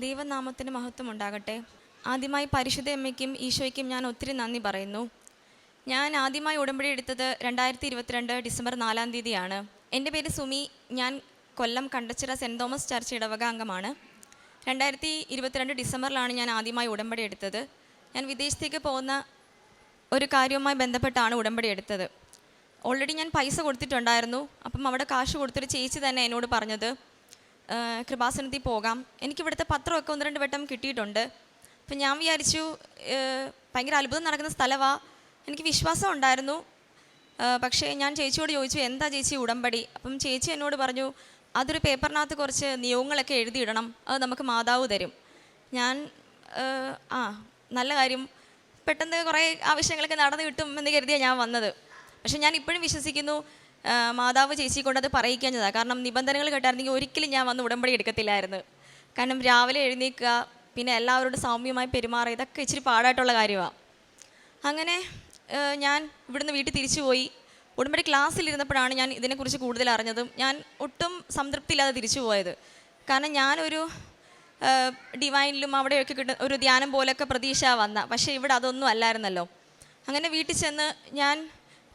ദൈവനാമത്തിന് മഹത്വം ഉണ്ടാകട്ടെ ആദ്യമായി പരിശുദ്ധ അമ്മയ്ക്കും ഈശോയ്ക്കും ഞാൻ ഒത്തിരി നന്ദി പറയുന്നു. ഞാൻ ആദ്യമായി ഉടമ്പടി എടുത്തത് രണ്ടായിരത്തി ഇരുപത്തിരണ്ട് ഡിസംബർ നാലാം തീയതിയാണ്. എന്റെ പേര് സുമി. ഞാൻ Kollam Kandachira Saint Thomas church ഇടവക അംഗമാണ്. രണ്ടായിരത്തി ഇരുപത്തിരണ്ട് ഡിസംബറിലാണ് ഞാൻ ആദ്യമായി ഉടമ്പടി എടുത്തത്. ഞാൻ വിദേശത്തേക്ക് പോകുന്ന ഒരു കാര്യവുമായി ബന്ധപ്പെട്ടാണ് ഉടമ്പടി എടുത്തത്. ഓൾറെഡി ഞാൻ പൈസ കൊടുത്തിട്ടുണ്ടായിരുന്നു. അപ്പം അവിടെ കാശ് കൊടുത്തൊരു ചേച്ചി തന്നെ എന്നോട് പറഞ്ഞത് "ആ, കൃപാസനത്തിൽ പോകാം. എനിക്കിവിടുത്തെ പത്രമൊക്കെ ഒന്ന് രണ്ട് വട്ടം കിട്ടിയിട്ടുണ്ട്. അപ്പം ഞാൻ വിചാരിച്ചു "ഏ, ഭയങ്കര അത്ഭുതം നടക്കുന്ന സ്ഥലമാണ് എനിക്ക് വിശ്വാസം ഉണ്ടായിരുന്നു. പക്ഷേ ഞാൻ ചേച്ചിയോട് ചോദിച്ചു എന്താ ചേച്ചി ഉടമ്പടി? അപ്പം ചേച്ചി എന്നോട് പറഞ്ഞു അതൊരു പേപ്പറിനകത്ത് കുറച്ച് നിയോഗങ്ങളൊക്കെ എഴുതിയിടണം. അത് നമുക്ക് മാതാവ് തരും. ഞാൻ ആ, നല്ല കാര്യം. പെട്ടെന്ന് കുറേ ആവശ്യങ്ങളൊക്കെ നടന്നു കിട്ടും എന്ന് കരുതിയാണ് ഞാൻ വന്നത്. പക്ഷെ ഞാൻ ഇപ്പോഴും വിശ്വസിക്കുന്നു മാതാവ് ചേച്ചി കൊണ്ടത് പറയിക്കാഞ്ഞതാണ് കാരണം നിബന്ധനകൾ കേട്ടായിരുന്നെങ്കിൽ ഒരിക്കലും ഞാൻ വന്ന് ഉടമ്പടി എടുക്കത്തില്ലായിരുന്നു. കാരണം രാവിലെ എഴുന്നേൽക്കുക പിന്നെ എല്ലാവരോടും സൗമ്യമായി പെരുമാറുക ഇതൊക്കെ ഇച്ചിരി പാടായിട്ടുള്ള കാര്യമാണ് അങ്ങനെ ഞാൻ ഇവിടുന്ന് വീട്ടിൽ തിരിച്ചു പോയി. ഉടമ്പടി ക്ലാസ്സിലിരുന്നപ്പോഴാണ് ഞാൻ ഇതിനെക്കുറിച്ച് കൂടുതൽ അറിഞ്ഞതും. ഞാൻ ഒട്ടും സംതൃപ്തി ഇല്ലാതെ തിരിച്ചു പോയത്. കാരണം ഞാനൊരു ഡിവൈനിലും അവിടെയൊക്കെ കിട്ടുന്ന ഒരു ധ്യാനം പോലെയൊക്കെ പ്രതീക്ഷ വന്ന. പക്ഷേ ഇവിടെ അതൊന്നും അല്ലായിരുന്നല്ലോ. അങ്ങനെ വീട്ടിൽ ചെന്ന് ഞാൻ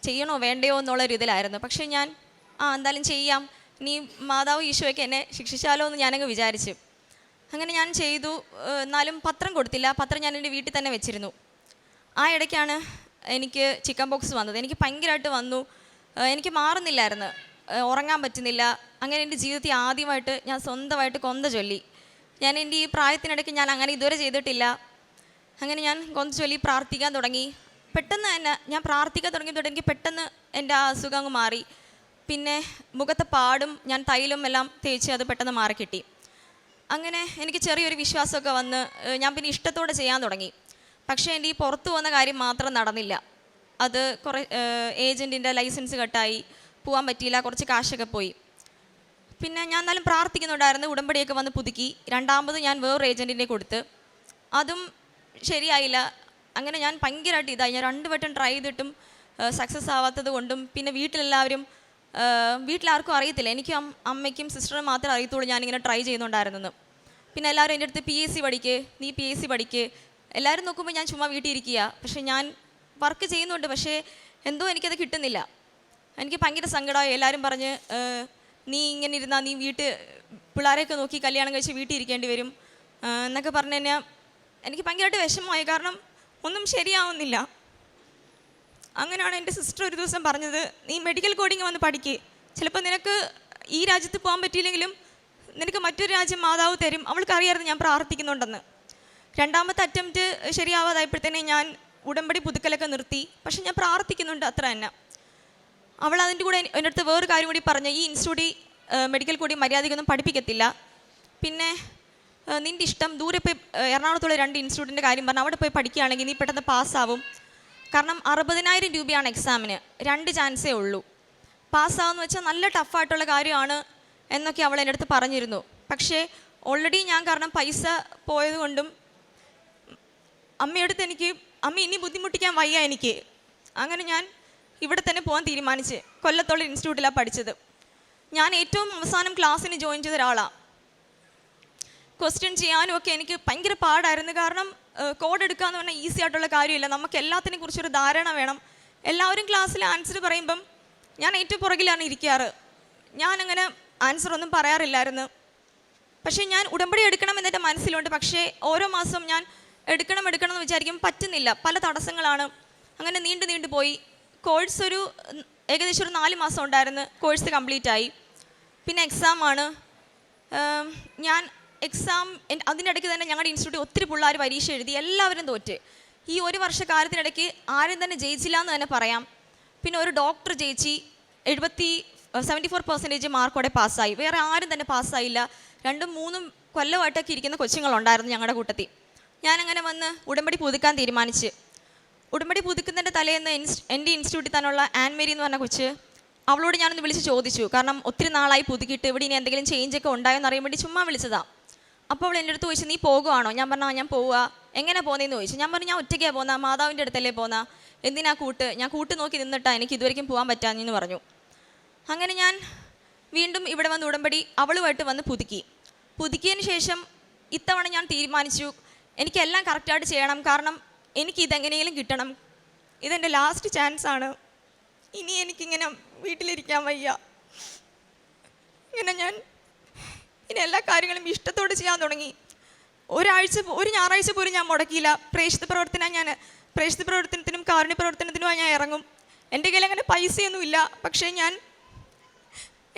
ചെയ്യണോ വേണ്ടയോ എന്നുള്ളൊരു ഇതിലായിരുന്നു. പക്ഷേ ഞാൻ ആ എന്തായാലും ചെയ്യാം. നീ മാതാവ് ഈശോയ്ക്ക് എന്നെ ശിക്ഷിച്ചാലോ എന്ന് ഞാനങ്ങ് വിചാരിച്ചു. അങ്ങനെ ഞാൻ ചെയ്തു. എന്നാലും പത്രം കൊടുത്തില്ല. പത്രം ഞാൻ എന്റെ വീട്ടിൽ തന്നെ വെച്ചിരുന്നു. ആ ഇടയ്ക്കാണ് എനിക്ക് ചിക്കൻ ബോക്സ് വന്നത്. എനിക്ക് ഭയങ്കരമായിട്ട് വന്നു. എനിക്ക് മാറുന്നില്ലായിരുന്നു. ഉറങ്ങാൻ പറ്റുന്നില്ല. അങ്ങനെ എന്റെ ജീവിതത്തിൽ ആദ്യമായിട്ട് ഞാൻ സ്വന്തമായിട്ട് കൊന്ത ചൊല്ലി. ഞാൻ എന്റെ ഈ പ്രായത്തിനിടയ്ക്ക് ഞാൻ അങ്ങനെ ഇതുവരെ ചെയ്തിട്ടില്ല. അങ്ങനെ ഞാൻ കൊന്ത ചൊല്ലി പ്രാർത്ഥിക്കാൻ തുടങ്ങി. പെട്ടെന്ന് തന്നെ ഞാൻ പ്രാർത്ഥിക്കാൻ തുടങ്ങിയതോടെ എനിക്ക് പെട്ടെന്ന് എന്റെ ആ അസുഖം അങ്ങ് മാറി. പിന്നെ മുഖത്തെ പാടും ഞാൻ തൈലും എല്ലാം തേച്ച് അത് പെട്ടെന്ന് മാറി കിട്ടി. അങ്ങനെ എനിക്ക് ചെറിയൊരു വിശ്വാസമൊക്കെ വന്ന് ഞാൻ പിന്നെ ഇഷ്ടത്തോടെ ചെയ്യാൻ തുടങ്ങി. പക്ഷേ എന്റെ ഈ പുറത്തു പോകുന്ന കാര്യം മാത്രം നടന്നില്ല. അത് കുറേ ഏജന്റിന്റെ ലൈസൻസ് കട്ടായി പോകാൻ പറ്റിയില്ല കുറച്ച് കാശൊക്കെ പോയി. പിന്നെ ഞാൻ എന്നാലും പ്രാർത്ഥിക്കുന്നുണ്ടായിരുന്നു ഉടമ്പടിയൊക്കെ വന്ന് പുതുക്കി. രണ്ടാമത് ഞാൻ വേറൊരു ഏജന്റിനെ കൊടുത്ത്. അതും ശരിയായില്ല. അങ്ങനെ ഞാൻ ഭയങ്കരമായിട്ട് ഇതായി. ഞാൻ രണ്ട് വട്ടം ട്രൈ ചെയ്തിട്ടും സക്സസ് ആവാത്തത് കൊണ്ടും പിന്നെ വീട്ടിലെല്ലാവരും വീട്ടിലാർക്കും അറിയത്തില്ല. എനിക്കും അമ്മയ്ക്കും സിസ്റ്ററിനും മാത്രമേ അറിയത്തുള്ളൂ ഞാനിങ്ങനെ ട്രൈ ചെയ്യുന്നുണ്ടായിരുന്നു പിന്നെ എല്ലാവരും എന്റെ അടുത്ത് പി എസ് സി പഠിക്ക് നീ പി എസ് സി പഠിക്ക്. എല്ലാവരും നോക്കുമ്പോൾ ഞാൻ ചുമ്മാ വീട്ടിൽ ഇരിക്കുക പക്ഷേ ഞാൻ വർക്ക് ചെയ്യുന്നുണ്ട് പക്ഷേ എന്തോ എനിക്കത് കിട്ടുന്നില്ല. എനിക്ക് ഭയങ്കര സങ്കടമായി. എല്ലാവരും പറഞ്ഞ് നീ ഇങ്ങനെ ഇരുന്നാൽ നീ വീട്ടിൽ പിള്ളേരെയൊക്കെ നോക്കി കല്യാണം കഴിച്ച് വീട്ടിൽ ഇരിക്കേണ്ടി വരും എന്നൊക്കെ പറഞ്ഞു കഴിഞ്ഞാൽ എനിക്ക് ഭയങ്കരമായിട്ട് വിഷമമായി. കാരണം ഒന്നും ശരിയാവുന്നില്ല. അങ്ങനെയാണ് എന്റെ സിസ്റ്റർ ഒരു ദിവസം പറഞ്ഞത് നീ മെഡിക്കൽ കോഡിങ് വന്ന് പഠിക്ക്. ചിലപ്പോൾ നിനക്ക് ഈ രാജ്യത്ത് പോകാൻ പറ്റിയില്ലെങ്കിലും നിനക്ക് മറ്റൊരു രാജ്യം മാതാവ് തരും. അവൾക്കറിയായിരുന്നു ഞാൻ പ്രാർത്ഥിക്കുന്നുണ്ടെന്ന്. രണ്ടാമത്തെ അറ്റംപ്റ്റ് ശരിയാവാതായപ്പോഴത്തേനെ ഞാൻ ഉടമ്പടി പുതുക്കലൊക്കെ നിർത്തി. പക്ഷെ ഞാൻ പ്രാർത്ഥിക്കുന്നുണ്ട് അത്ര തന്നെ. അവൾ അതിന്റെ കൂടെ എന്റെ അടുത്ത് വേറൊരു കാര്യം കൂടി പറഞ്ഞു. ഈ ഇൻസ്റ്റിറ്റ്യൂട്ടിൽ മെഡിക്കൽ കൂടി മര്യാദയ്ക്കൊന്നും പഠിപ്പിക്കത്തില്ല. പിന്നെ നിന്റെ ഇഷ്ടം ദൂരെ പോയി എറണാകുളത്തുള്ള രണ്ട് ഇൻസ്റ്റിറ്റ്യൂട്ടിന്റെ കാര്യം പറഞ്ഞാൽ അവിടെ പോയി പഠിക്കുകയാണെങ്കിൽ നീ പെട്ടെന്ന് പാസ്സാവും കാരണം അറുപതിനായിരം രൂപയാണ് എക്സാമിന് രണ്ട് ചാൻസേ ഉള്ളൂ. പാസ്സാവെന്ന് വെച്ചാൽ നല്ല ടഫായിട്ടുള്ള കാര്യമാണ് എന്നൊക്കെ അവൾ എന്റെ അടുത്ത് പറഞ്ഞിരുന്നു. പക്ഷേ ഓൾറെഡി ഞാൻ കാരണം പൈസ പോയതുകൊണ്ടും അമ്മയടുത്ത് എനിക്ക് അമ്മ ഇനി ബുദ്ധിമുട്ടിക്കാൻ വയ്യ എനിക്ക്. അങ്ങനെ ഞാൻ ഇവിടെ തന്നെ പോകാൻ തീരുമാനിച്ച് കൊല്ലത്തുള്ള ഇൻസ്റ്റിറ്റ്യൂട്ടിലാണ് പഠിച്ചത്. ഞാൻ ഏറ്റവും അവസാനം ക്ലാസ്സിന് ജോയിൻ ചെയ്ത ഒരാളാണ് ക്വസ്റ്റ്യൻ ചെയ്യാനും ഒക്കെ എനിക്ക് ഭയങ്കര പാടായിരുന്നു. കാരണം കോഡ് എടുക്കുക എന്ന് പറഞ്ഞാൽ ഈസി ആയിട്ടുള്ള കാര്യമില്ല. നമുക്ക് എല്ലാത്തിനെ കുറിച്ചൊരു ധാരണ വേണം. എല്ലാവരും ക്ലാസ്സിൽ ആൻസർ പറയുമ്പം ഞാൻ ഏറ്റവും പുറകിലാണ് ഇരിക്കാറ്. ഞാനങ്ങനെ ആൻസർ ഒന്നും പറയാറില്ലായിരുന്നു. പക്ഷേ ഞാൻ ഉടമ്പടി എടുക്കണം എന്നെന്റെ മനസ്സിലുണ്ട്. പക്ഷേ ഓരോ മാസം ഞാൻ എടുക്കണം എടുക്കണം എന്ന് വിചാരിക്കും പറ്റുന്നില്ല. പല തടസ്സങ്ങളാണ്. അങ്ങനെ നീണ്ടു നീണ്ടു പോയി. കോഴ്സ് ഒരു ഏകദേശം ഒരു നാല് മാസം ഉണ്ടായിരുന്നു. കോഴ്സ് കംപ്ലീറ്റ് ആയി. പിന്നെ എക്സാമാണ് ഞാൻ എക്സാം അതിനിടയ്ക്ക് തന്നെ ഞങ്ങളുടെ ഇൻസ്റ്റിറ്റ്യൂട്ടിൽ ഒത്തിരി പിള്ളേർ പരീക്ഷ എഴുതി എല്ലാവരും തോറ്റ്. ഈ ഒരു വർഷക്കാലത്തിനിടയ്ക്ക് ആരും തന്നെ ജയിച്ചില്ല എന്ന് തന്നെ പറയാം. പിന്നെ ഒരു ഡോക്ടർ ജയിച്ചി എഴുപത്തി സെവന്റി ഫോർ പെർസെന്റേജ് മാർക്കോടെ പാസ്സായി വേറെ ആരും തന്നെ പാസ്സായില്ല രണ്ടും മൂന്നും കൊല്ലമായിട്ടൊക്കെ ഇരിക്കുന്ന കൊച്ചുങ്ങളുണ്ടായിരുന്നു ഞങ്ങളുടെ കൂട്ടത്തിൽ. ഞാനങ്ങനെ വന്ന് ഉടമ്പടി പുതുക്കാൻ തീരുമാനിച്ച്. ഉടമ്പടി പുതുക്കുന്നതിന്റെ തലേന്ന് എന്റെ ഇൻസ്റ്റിറ്റ്യൂട്ടിൽ തന്നെയുള്ള ആൻമേരി എന്ന് പറഞ്ഞ കൊച്ച് അവളോട് ഞാനൊന്ന് വിളിച്ച് ചോദിച്ചു. കാരണം ഒത്തിരി നാളായി പുതുക്കിയിട്ട് ഇവിടെ ഇനി എന്തെങ്കിലും ചേഞ്ച് ഒക്കെ ഉണ്ടായോ എന്ന് അറിയാൻ വേണ്ടി ചുമ്മാ വിളിച്ചതാ. അപ്പോൾ അവൾ എന്റെ അടുത്ത് ചോദിച്ചു നീ പോകുവാണോ? ഞാൻ പറഞ്ഞാൽ ഞാൻ പോവുക. എങ്ങനെ പോകുന്നതെന്ന് ചോദിച്ചു. ഞാൻ പറഞ്ഞു ഞാൻ ഒറ്റയ്ക്കാണ് പോകുന്ന. മാതാവിന്റെ അടുത്തല്ലേ പോകുന്ന. എന്തിനാ കൂട്ട്? ഞാൻ കൂട്ട് നോക്കി നിന്നിട്ടാ എനിക്ക് ഇതുവരെയും പോകാൻ പറ്റാഞ്ഞെന്ന് പറഞ്ഞു. അങ്ങനെ ഞാൻ വീണ്ടും ഇവിടെ വന്ന് ഉടമ്പടി അവളുമായിട്ട് വന്ന് പുതുക്കി. പുതുക്കിയതിന് ശേഷം ഇത്തവണ ഞാൻ തീരുമാനിച്ചു എനിക്കെല്ലാം കറക്റ്റായിട്ട് ചെയ്യണം. കാരണം എനിക്ക് ഇതെങ്ങനെയെങ്കിലും കിട്ടണം. ഇതെന്റെ ലാസ്റ്റ് ചാൻസ് ആണ്. ഇനി എനിക്കിങ്ങനെ വീട്ടിലിരിക്കാൻ വയ്യ. ഇങ്ങനെ ഞാൻ ഇനി എല്ലാ കാര്യങ്ങളും ഇഷ്ടത്തോടെ ചെയ്യാൻ തുടങ്ങി. ഒരാഴ്ച ഒരു ഞായറാഴ്ച പോലും ഞാൻ മുടക്കിയില്ല. പ്രേക്ഷിത പ്രവർത്തനം ഞാൻ പ്രേക്ഷിത പ്രവർത്തനത്തിനും കാരുണ്യ പ്രവർത്തനത്തിനുമായി ഞാൻ ഇറങ്ങും. എന്റെ കയ്യിൽ അങ്ങനെ പൈസയൊന്നും ഇല്ല. പക്ഷേ ഞാൻ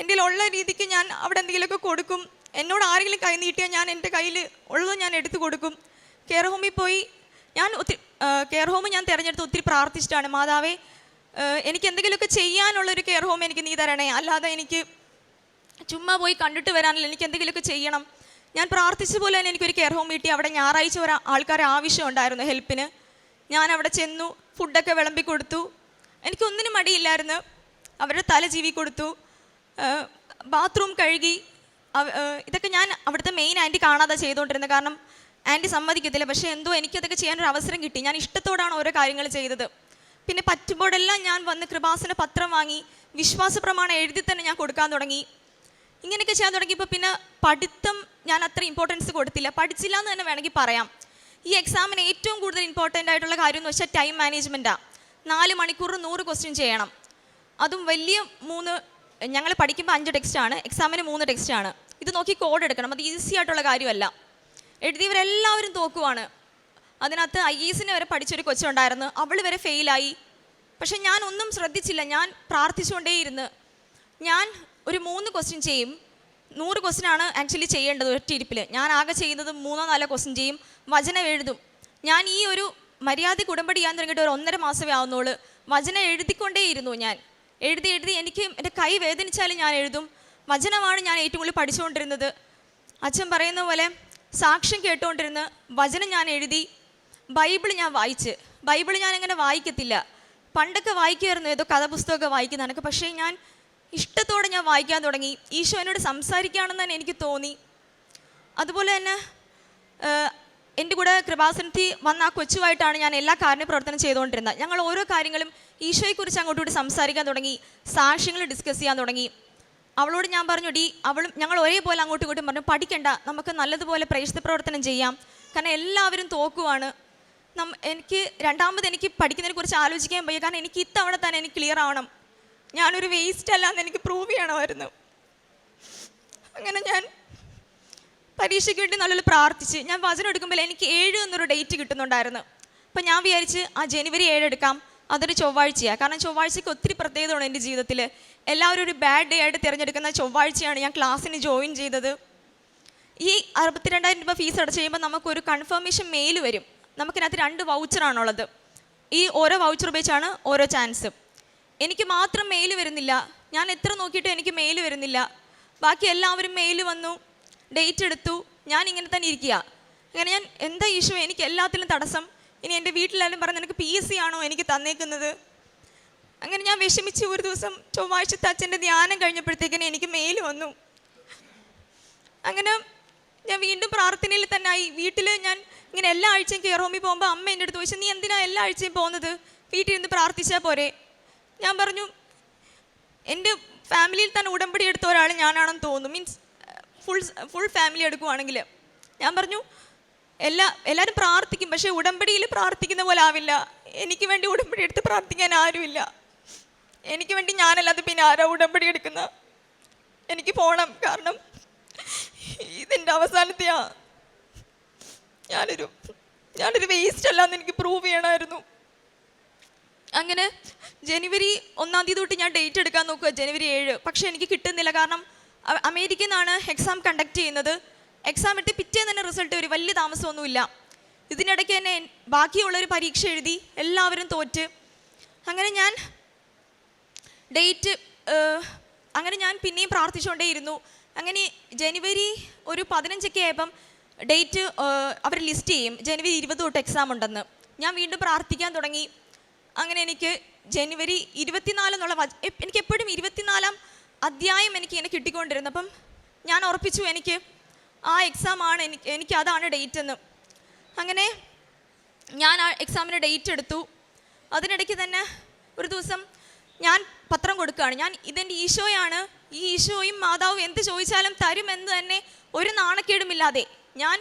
എന്റെ ഉള്ള രീതിക്ക് ഞാൻ അവിടെ എന്തെങ്കിലുമൊക്കെ കൊടുക്കും. എന്നോട് ആരെങ്കിലും കൈ നീട്ടിയാൽ ഞാൻ എന്റെ കയ്യിൽ ഉള്ളത് ഞാൻ എടുത്തു കൊടുക്കും. കെയർ ഹോമിൽ പോയി ഞാൻ ഒത്തിരി കെയർ ഹോം ഞാൻ തിരഞ്ഞെടുത്ത് ഒത്തിരി പ്രാർത്ഥിച്ചിട്ടാണ്. മാതാവേ എനിക്ക് എന്തെങ്കിലുമൊക്കെ ചെയ്യാനുള്ളൊരു കെയർ ഹോം എനിക്ക് നീ തരണേ. അല്ലാതെ എനിക്ക് ചുമ്മാ പോയി കണ്ടിട്ട് വരാനല്ല എനിക്ക് എന്തെങ്കിലുമൊക്കെ ചെയ്യണം. ഞാൻ പ്രാർത്ഥിച്ച പോലെ തന്നെ എനിക്കൊരു കെയർ ഹോം കിട്ടി അവിടെ ഞായറാഴ്ച ഒരു ആൾക്കാരെ ആവശ്യമുണ്ടായിരുന്നു ഹെൽപ്പിന്. ഞാൻ അവിടെ ചെന്നു ഫുഡൊക്കെ വിളമ്പി കൊടുത്തു. എനിക്കൊന്നിനും മടിയില്ലായിരുന്നു. അവരുടെ തല ജീവി കൊടുത്തു. ബാത്റൂം കഴുകി. ഇതൊക്കെ ഞാൻ അവിടുത്തെ മെയിൻ ആന്റി കാണാതെ ചെയ്തുകൊണ്ടിരുന്നത്. കാരണം ആന്റി സമ്മതിക്കത്തില്ല. പക്ഷേ എന്തോ എനിക്കതൊക്കെ ചെയ്യാനൊരു അവസരം കിട്ടി. ഞാൻ ഇഷ്ടത്തോടാണ് ഓരോ കാര്യങ്ങൾ ചെയ്തത്. പിന്നെ പറ്റുമ്പോഴെല്ലാം ഞാൻ വന്ന് കൃപാസന പത്രം വാങ്ങി വിശ്വാസ പ്രമാണം എഴുതി തന്നെ ഞാൻ കൊടുക്കാൻ തുടങ്ങി. ഇങ്ങനെയൊക്കെ ചെയ്യാൻ തുടങ്ങിയപ്പോൾ പിന്നെ പഠിത്തം ഞാൻ അത്ര ഇമ്പോർട്ടൻസ് കൊടുത്തില്ല. പഠിച്ചില്ല എന്ന് തന്നെ വേണമെങ്കിൽ പറയാം. ഈ എക്സാമിന് ഏറ്റവും കൂടുതൽ ഇമ്പോർട്ടന്റ് ആയിട്ടുള്ള കാര്യം എന്ന് വെച്ചാൽ ടൈം മാനേജ്മെന്റാണ് നാല് മണിക്കൂർ നൂറ് ക്വസ്റ്റ്യൻ ചെയ്യണം. അതും വലിയ മൂന്ന് ഞങ്ങൾ പഠിക്കുമ്പോൾ അഞ്ച് ടെക്സ്റ്റാണ് എക്സാമിന് മൂന്ന് ടെക്സ്റ്റാണ് ഇത് നോക്കി കോഡ് എടുക്കണം. അത് ഈസി ആയിട്ടുള്ള കാര്യമല്ല. എഴുതിയവരെല്ലാവരും തോക്കുവാണ്. അതിനകത്ത് ഐ എസിനെ വരെ പഠിച്ചൊരു കൊച്ചുണ്ടായിരുന്നു. അവൾ വരെ ഫെയിലായി പക്ഷെ ഞാൻ ഒന്നും ശ്രദ്ധിച്ചില്ല. ഞാൻ പ്രാർത്ഥിച്ചുകൊണ്ടേയിരുന്നു. ഞാൻ ഒരു മൂന്ന് ക്വസ്റ്റ്യൻ ചെയ്യും. നൂറ് ക്വസ്റ്റ്യൻ ആണ് ആക്ച്വലി ചെയ്യേണ്ടത് ഒറ്റ ഇരിപ്പിൽ ഞാൻ ആകെ ചെയ്യുന്നത് മൂന്നോ നാലോ ക്വസ്റ്റ്യൻ ചെയ്യും. വചനം എഴുതും. ഞാൻ ഈ ഒരു മര്യാദ ഉടമ്പടി ചെയ്യാൻ തുടങ്ങിയിട്ട് ഒരു ഒന്നര മാസമേ ആവുന്നുള്ളൂ. വചനം എഴുതിക്കൊണ്ടേയിരുന്നു ഞാൻ. എഴുതി എഴുതി എനിക്ക് എന്റെ കൈ വേദനിച്ചാലും ഞാൻ എഴുതും. വചനമാണ് ഞാൻ ഏറ്റവും കൂടുതൽ പഠിച്ചുകൊണ്ടിരുന്നത്. അച്ഛൻ പറയുന്ന പോലെ സാക്ഷ്യം കേട്ടുകൊണ്ടിരുന്ന് വചനം ഞാൻ എഴുതി ബൈബിൾ ഞാൻ വായിച്ച്. ബൈബിൾ ഞാൻ അങ്ങനെ വായിക്കത്തില്ല. പണ്ടൊക്കെ വായിക്കുമായിരുന്നു ഏതോ കഥാപുസ്തകമൊക്കെ വായിക്കുന്നതാണ് പക്ഷേ ഞാൻ ഇഷ്ടത്തോടെ ഞാൻ വായിക്കാൻ തുടങ്ങി. ഈശോ എന്നോട് സംസാരിക്കുകയാണെന്ന് തന്നെ എനിക്ക് തോന്നി. അതുപോലെ തന്നെ എന്റെ കൂടെ കൃപാസനത്തി വന്ന ആ കൊച്ചുമായിട്ടാണ് ഞാൻ എല്ലാ കാരുണ്യ പ്രവർത്തനം ചെയ്തുകൊണ്ടിരുന്നത്. ഞങ്ങൾ ഓരോ കാര്യങ്ങളും ഈശോയെക്കുറിച്ച് അങ്ങോട്ടും കൂടി സംസാരിക്കാൻ തുടങ്ങി. സാക്ഷ്യങ്ങൾ ഡിസ്കസ് ചെയ്യാൻ തുടങ്ങി. അവളോട് ഞാൻ പറഞ്ഞു ഡി അവളും ഞങ്ങൾ ഒരേപോലെ അങ്ങോട്ടും ഇങ്ങോട്ടും പറഞ്ഞു പഠിക്കണ്ട നമുക്ക് നല്ലതുപോലെ പ്രേക്ഷിത പ്രവർത്തനം ചെയ്യാം. കാരണം എല്ലാവരും തോക്കുവാണ്. നം എനിക്ക് രണ്ടാമത് എനിക്ക് പഠിക്കുന്നതിനെക്കുറിച്ച് ആലോചിക്കാൻ പോയി കാരണം എനിക്ക് ഇത്തവണ തന്നെ എനിക്ക് ക്ലിയർ ആവണം. ഞാനൊരു വേസ്റ്റ് അല്ല എന്ന് എനിക്ക് പ്രൂവ് ചെയ്യണമായിരുന്നു. അങ്ങനെ ഞാൻ പരീക്ഷയ്ക്ക് വേണ്ടി നല്ലൊരു പ്രാർത്ഥിച്ച്. ഞാൻ വചനം എടുക്കുമ്പോൾ എനിക്ക് ഏഴ് എന്നൊരു ഡേറ്റ് കിട്ടുന്നുണ്ടായിരുന്നു. അപ്പം ഞാൻ വിചാരിച്ച് ആ ജനുവരി ഏഴ് എടുക്കാം. അതൊരു ചൊവ്വാഴ്ചയാണ് കാരണം ചൊവ്വാഴ്ചയ്ക്ക് ഒത്തിരി പ്രത്യേകതയാണ് എന്റെ ജീവിതത്തിൽ എല്ലാവരും ഒരു ബാഡ് ഡേ ആയിട്ട് തിരഞ്ഞെടുക്കുന്ന ചൊവ്വാഴ്ചയാണ് ഞാൻ ക്ലാസ്സിന് ജോയിൻ ചെയ്തത്. ഈ അറുപത്തിരണ്ടായിരം രൂപ ഫീസ് അടച്ച് കഴിയുമ്പോൾ നമുക്കൊരു കൺഫർമേഷൻ മെയിൽ വരും. നമുക്കിനകത്ത് രണ്ട് വൗച്ചറാണുള്ളത് ഈ ഓരോ വൗച്ചർ ഉപയോഗിച്ചാണ് ഓരോ ചാൻസ് എനിക്ക് മാത്രം മെയിൽ വരുന്നില്ല. ഞാൻ എത്ര നോക്കിയിട്ടും എനിക്ക് മെയിൽ വരുന്നില്ല. ബാക്കി എല്ലാവരും മെയിൽ വന്നു ഡേറ്റ് എടുത്തു ഞാൻ ഇങ്ങനെ തന്നെ ഇരിക്കുക. അങ്ങനെ ഞാൻ എന്താ ഇഷ്യൂ എനിക്ക് എല്ലാത്തിലും തടസ്സം? ഇനി എന്റെ വീട്ടിലായാലും പറഞ്ഞു നിനക്ക് പി എസ് സി ആണോ എനിക്ക് തന്നേക്കുന്നത്? അങ്ങനെ ഞാൻ വിഷമിച്ച് ഒരു ദിവസം ചൊവ്വാഴ്ചത്തെ അച്ഛന്റെ ധ്യാനം കഴിഞ്ഞപ്പോഴത്തേക്കിന് എനിക്ക് മെയിൽ വന്നു. അങ്ങനെ ഞാൻ വീണ്ടും പ്രാർത്ഥനയിൽ തന്നെ ആയി. വീട്ടിൽ ഞാൻ ഇങ്ങനെ എല്ലാ ആഴ്ചയും കെയർ പോകുമ്പോൾ അമ്മ എന്റെ അടുത്ത് ചോദിച്ചു നീ എന്തിനാണ് എല്ലാ ആഴ്ചയും പോകുന്നത്? വീട്ടിൽ നിന്ന് പ്രാർത്ഥിച്ചാൽ പോരെ? ഞാൻ പറഞ്ഞു എന്റെ ഫാമിലിയിൽ തന്നെ ഉടമ്പടി എടുത്ത ഒരാൾ ഞാനാണെന്ന് തോന്നുന്നു. മീൻസ് ഫുൾ ഫുൾ ഫാമിലി എടുക്കുവാണെങ്കിൽ ഞാൻ പറഞ്ഞു എല്ലാ എല്ലാവരും പ്രാർത്ഥിക്കും പക്ഷേ ഉടമ്പടിയിൽ പ്രാർത്ഥിക്കുന്ന പോലെ ആവില്ല. എനിക്ക് വേണ്ടി ഉടമ്പടി എടുത്ത് പ്രാർത്ഥിക്കാൻ ആരുമില്ല. എനിക്ക് വേണ്ടി ഞാനല്ലാതെ പിന്നെ ആരാ ഉടമ്പടി എടുക്കുന്ന? എനിക്ക് പോകണം കാരണം ഇതിന്റെ അവസാനത്തെയാ. ഞാനൊരു ഞാനൊരു വേസ്റ്റ് അല്ലാന്ന് എനിക്ക് പ്രൂവ് ചെയ്യണമായിരുന്നു. അങ്ങനെ ജനുവരി ഒന്നാം തീയതി തൊട്ട് ഞാൻ ഡേറ്റ് എടുക്കാൻ നോക്കുക ജനുവരി ഏഴ്. പക്ഷേ എനിക്ക് കിട്ടുന്നില്ല. കാരണം അമേരിക്കയിൽ നിന്നാണ് എക്സാം കണ്ടക്ട് ചെയ്യുന്നത്. എക്സാം എടുത്ത് പിറ്റേ തന്നെ റിസൾട്ട് വരും. വലിയ താമസമൊന്നുമില്ല. ഇതിനിടയ്ക്ക് തന്നെ ബാക്കിയുള്ളൊരു പരീക്ഷ എഴുതി എല്ലാവരും തോറ്റ്. അങ്ങനെ ഞാൻ ഡേറ്റ് അങ്ങനെ ഞാൻ പിന്നെയും പ്രാർത്ഥിച്ചുകൊണ്ടേയിരുന്നു. അങ്ങനെ ജനുവരി ഒരു പതിനഞ്ചൊക്കെ ആയപ്പം ഡേറ്റ് അവർ ലിസ്റ്റ് ചെയ്യും. ജനുവരി ഇരുപത് തൊട്ട് എക്സാം ഉണ്ടെന്ന്. ഞാൻ വീണ്ടും പ്രാർത്ഥിക്കാൻ തുടങ്ങി. അങ്ങനെ എനിക്ക് ജനുവരി ഇരുപത്തിനാല് എന്നുള്ള എനിക്ക് എപ്പോഴും ഇരുപത്തിനാലാം അധ്യായം എനിക്ക് ഇങ്ങനെ കിട്ടിക്കൊണ്ടിരുന്നു. അപ്പം ഞാൻ ഉറപ്പിച്ചു എനിക്ക് ആ എക്സാം ആണ് എനിക്ക് എനിക്ക് അതാണ് ഡേറ്റ് എന്ന്. അങ്ങനെ ഞാൻ ആ എക്സാമിന് ഡേറ്റ് എടുത്തു. അതിനിടയ്ക്ക് തന്നെ ഒരു ദിവസം ഞാൻ പത്രം കൊടുക്കുകയാണ്. ഞാൻ ഇതെന്റെ ഈശോയാണ്. ഈ ഈശോയും മാതാവും എന്ത് ചോദിച്ചാലും തരുമെന്ന് തന്നെ ഒരു നാണക്കേടുമില്ലാതെ ഞാൻ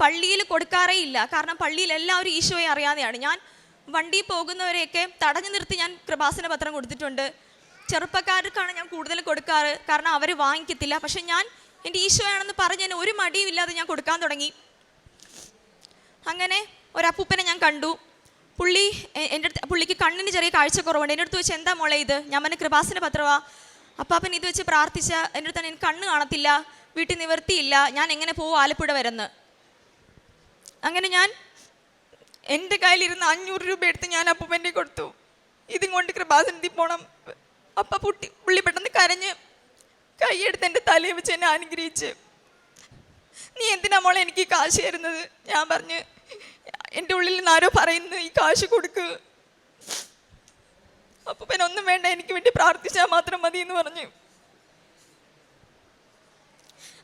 പള്ളിയിൽ കൊടുക്കാറേ ഇല്ല. കാരണം പള്ളിയിൽ എല്ലാവരും ഈശോയെ അറിയാതെയാണ്. ഞാൻ വണ്ടി പോകുന്നവരെയൊക്കെ തടഞ്ഞു നിർത്തി ഞാൻ കൃപാസന പത്രം കൊടുത്തിട്ടുണ്ട്. ചെറുപ്പക്കാർക്കാണ് ഞാൻ കൂടുതൽ കൊടുക്കാറ്. കാരണം അവർ വാങ്ങിക്കത്തില്ല. പക്ഷെ ഞാൻ എന്റെ ഈശോയാണെന്ന് പറഞ്ഞ് തന്നെ ഒരു മടിയും ഇല്ലാതെ ഞാൻ കൊടുക്കാൻ തുടങ്ങി. അങ്ങനെ ഒരപ്പൂപ്പനെ ഞാൻ കണ്ടു. പുള്ളി എന്റെ അടുത്ത് പുള്ളിക്ക് കണ്ണിന് ചെറിയ കാഴ്ചക്കുറവുണ്ട് എന്റെ അടുത്ത് വെച്ച് എന്താ മോളെ ഇത്? ഞാൻ പറഞ്ഞ കൃപാസന പത്രവാ അപ്പാപ്പൻ ഇത് വെച്ച് പ്രാർത്ഥിച്ച എന്റെ അടുത്ത് എനിക്ക് കണ്ണ് കാണത്തില്ല. വീട്ടിൽ നിവർത്തിയില്ല. ഞാൻ എങ്ങനെ പോകും ആലപ്പുഴ വരുന്ന്? അങ്ങനെ ഞാൻ എന്റെ കയ്യിലിരുന്ന് അഞ്ഞൂറ് രൂപ എടുത്ത് ഞാൻ അപ്പൂപ്പന്റെ കൊടുത്തു. ഇതും കൊണ്ട് കൃപാസനത്തിൽ പോണം. അപ്പ പുട്ടി പുള്ളി പെട്ടെന്ന് കരഞ്ഞ് കൈയെടുത്ത് എന്റെ തലയിൽ വെച്ച് എന്നെ അനുഗ്രഹിച്ച്. നീ എന്തിനാ മോളെ എനിക്ക് ഈ കാശ് തരുന്നത്? ഞാൻ പറഞ്ഞ് എന്റെ ഉള്ളിൽ നിന്ന് ആരോ പറയുന്നു ഈ കാശ് കൊടുക്ക്. അപ്പൂപ്പൻ ഒന്നും വേണ്ട എനിക്ക് വേണ്ടി പ്രാർത്ഥിച്ചാൽ മാത്രം മതി എന്ന് പറഞ്ഞു.